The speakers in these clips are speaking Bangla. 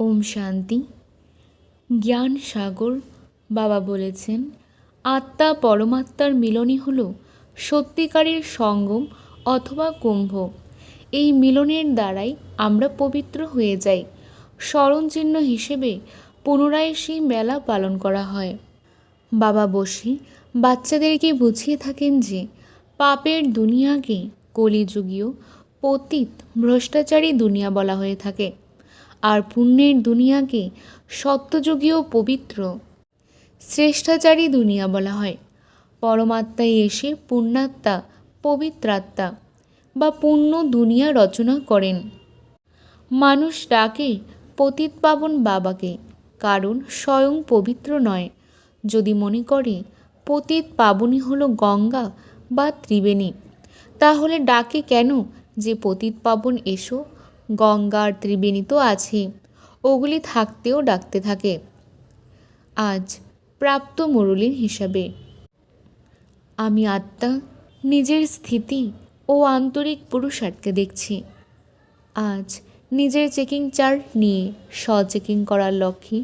ওম শান্তি। জ্ঞান সাগর, বাবা বলেছেন, আত্মা পরমাত্মার মিলনই হল সত্যিকারের সঙ্গম অথবা কুম্ভ। এই মিলনের দ্বারাই আমরা পবিত্র হয়ে যাই। স্মরণচিহ্ন হিসেবে পুনরায় সেই মেলা পালন করা হয়। বাবা বসে বাচ্চাদেরকে বুঝিয়ে থাকেন যে, পাপের দুনিয়াকে কলিযুগীয়, পতিত, ভ্রষ্টাচারী দুনিয়া বলা হয়ে থাকে। আর পুণ্যের দুনিয়াকে সত্যযুগীয় পবিত্র। শ্রেষ্ঠাচারী দুনিয়া বলা হয়। পরমাত্মায় এসে পুণ্যাত্মা, পবিত্রাত্মা বা পুণ্য দুনিয়া রচনা করেন। মানুষ ডাকে পতিত পাবন বাবাকে, কারণ স্বয়ং পবিত্র নয়। যদি মনে করে, পতিত পাবনই হলো গঙ্গা বা ত্রিবেণী তাহলে ডাকে কেন যে পতিত পাবন এসো গঙ্গা আর ত্রিবেণী তো আছেই ওগুলি থাকতেও ডাকতে থাকে। আজ প্রাপ্ত মুরলীর হিসাবে। আমি আত্মা, নিজের স্থিতি ও আন্তরিক পুরুষার্থকে দেখছি। আজ নিজের চেকিং চার্ট নিয়ে স্ব চেকিং করার লক্ষ্যে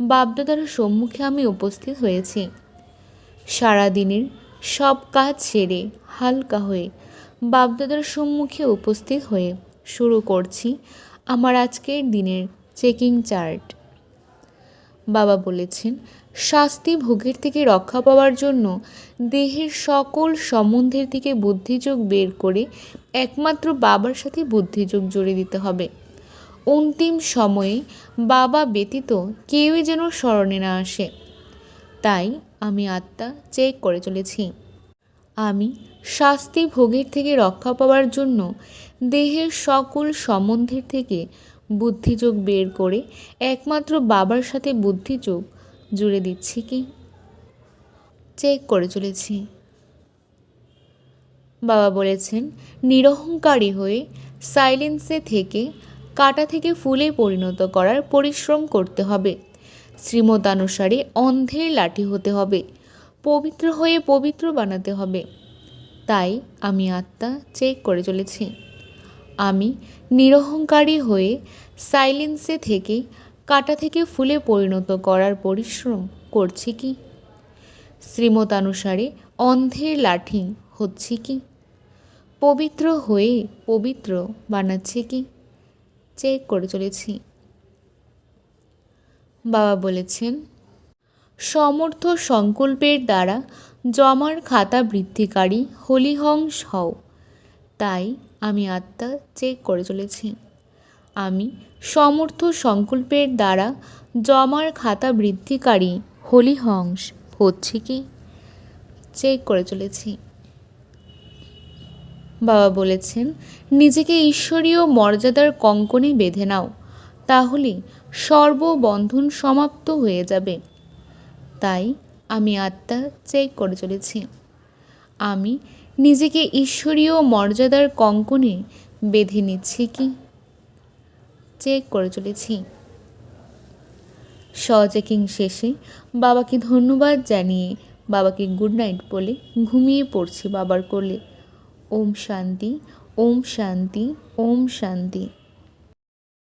বাপদাদার সম্মুখে আমি উপস্থিত হয়েছি। সারাদিনের সব কাজ সেরে হালকা হয়ে বাপদাদার সম্মুখে উপস্থিত হয়ে শুরু করছি আমার আজকের দিনের চেকিং চার্ট। বাবা বলেছেন, শাস্তি ভোগের থেকে রক্ষা পাওয়ার জন্য দেহের সকল সম্বন্ধের থেকে বুদ্ধিযোগ বের করে একমাত্র বাবার সাথে বুদ্ধিযোগ জুড়ে দিতে হবে। অন্তিম সময়ে বাবা ব্যতীত কেউই যেন স্মরণে না আসে। তাই আমি আত্মা চেক করে চলেছি। আমি শাস্তি ভোগের থেকে রক্ষা পাওয়ার জন্য দেহের সকল সম্বন্ধের থেকে বুদ্ধিযোগ বের করে একমাত্র বাবার সাথে বুদ্ধিযোগ জুড়ে দিচ্ছি কি? চেক করে চলেছি। বাবা বলেছেন, নিরহংকারী হয়ে সাইলেন্সে থেকে, কাটা থেকে ফুলে পরিণত করার পরিশ্রম করতে হবে। শ্রীমতানুসারে অন্ধের লাঠি হতে হবে। পবিত্র হয়ে পবিত্র বানাতে হবে। তাই আমি আত্মা চেক করে চলেছি। আমি নিরহংকারী হয়ে সাইলেন্সে থেকে কাটা থেকে ফুলে পরিণত করার পরিশ্রম করছি কি? শ্রীমতানুসারে অন্ধের লাঠি হচ্ছে কি? পবিত্র হয়ে পবিত্র বানাচ্ছে কি? চেক করে চলেছি। বাবা বলেছেন সমর্থ সংকল্পের দ্বারা জমার খাতা বৃদ্ধিকারী হলিহংস হও। তাই আমি আত্মা চেক করে চলেছি। আমি সমর্থ সংকল্পের দ্বারা জমার খাতা বৃদ্ধিকারী হলিহংস হচ্ছে কি? চেক করে চলেছি। বাবা বলেছেন, নিজেকে ঈশ্বরীয় মর্যাদার কঙ্কনে বেঁধে নাও, তাহলে সর্ববন্ধন সমাপ্ত হয়ে যাবে। তাই আমি আত্মা চেক করে চলেছি। আমি নিজেকে ঈশ্বরীয় মর্যাদার কঙ্কনে বেঁধে নিচ্ছি কি? চেক করে চলেছি। চেকিং শেষে বাবাকে ধন্যবাদ জানিয়ে বাবাকে গুড নাইট বলে ঘুমিয়ে পড়ছি বাবার কোলে। ওম শান্তি ওম শান্তি ওম শান্তি।